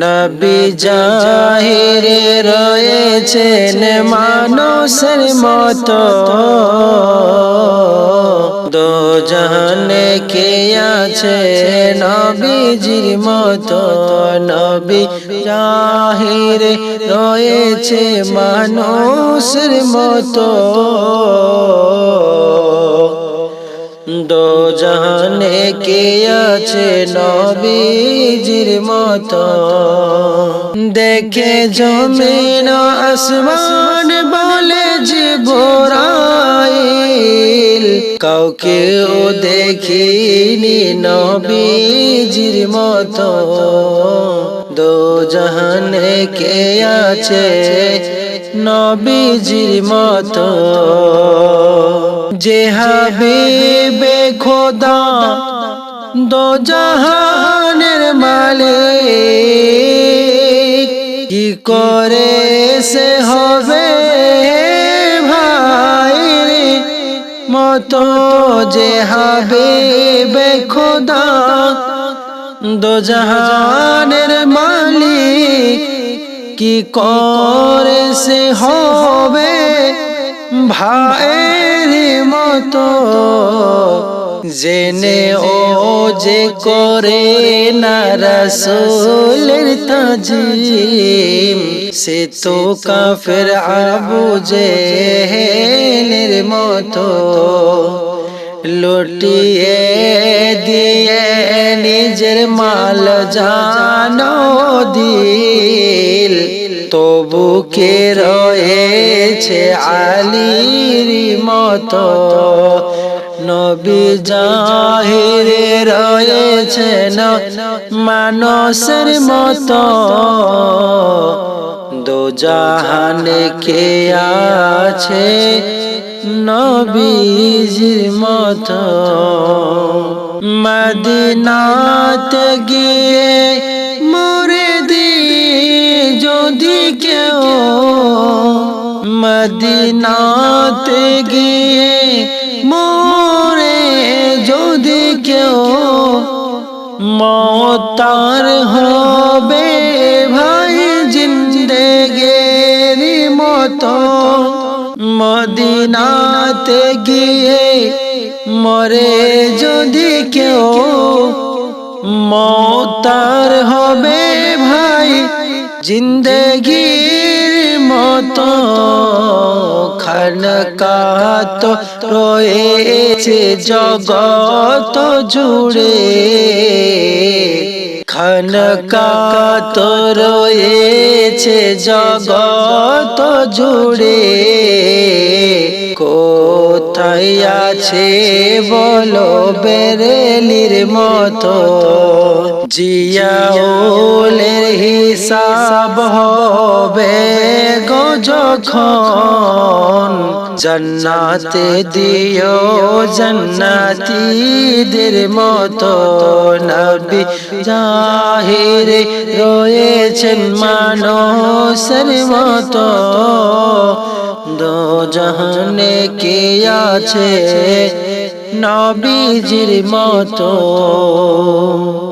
নবী জাহিরে রয়েছেন মানুষের মতো। দো জাহানে কে আছে নবীজির মতো? নবী জাহিরে রয়েছে মানুষের মতো। জাহানে কে আছে নবীজির মত। দেখে জমিন আসমান বলে যে বোরাইল। কাউকে ও দেখিনি নবীজির মতো। দো জাহানে কে আছে নবীজির মতো। যে হাবিবে খোদা দো জাহানের মালিক। কি করে সে হবে মতো? যে হাবিবে খোদা দো জাহানের মালিক কি করে সে হবে ভাইয়ের মতো? জেনে ও যে করে না তাজিম, সে তো কাফের আবু জেহেলের মতো। লুটিয়ে দিয়ে নিজের মাল জানো দিল। তবু কে রয়েছে আলির মতো? নবী জাহিরে রয়েছে না মানুষের মতো। দো জাহানে কে আছে নবীজির মতো মদিনাতে গিয়ে মরে দি যদি কেউ মদিনাতে গিয়ে মরে যদি কেউ মতার হবে ভাই জিন্দেগের মতো। মদিনাতে গিয়ে মরে যদি কেউ মতার হবে ভাই, জিন্দগির মতো খানকাত রয়েছে জগত জুড়ে। খানকাত রয়েছে জগত জুড়ে। কোথায় আছে বলো বেরেলির মতো। জিয়াউলের হিসাব হবে গো যখন জন্নাতে দিও জন্নাতীদের মতো। নবী জাহিরে রয়েছেন মানুষের মতো। দো জাহানে কে আছে নবীজির মতো।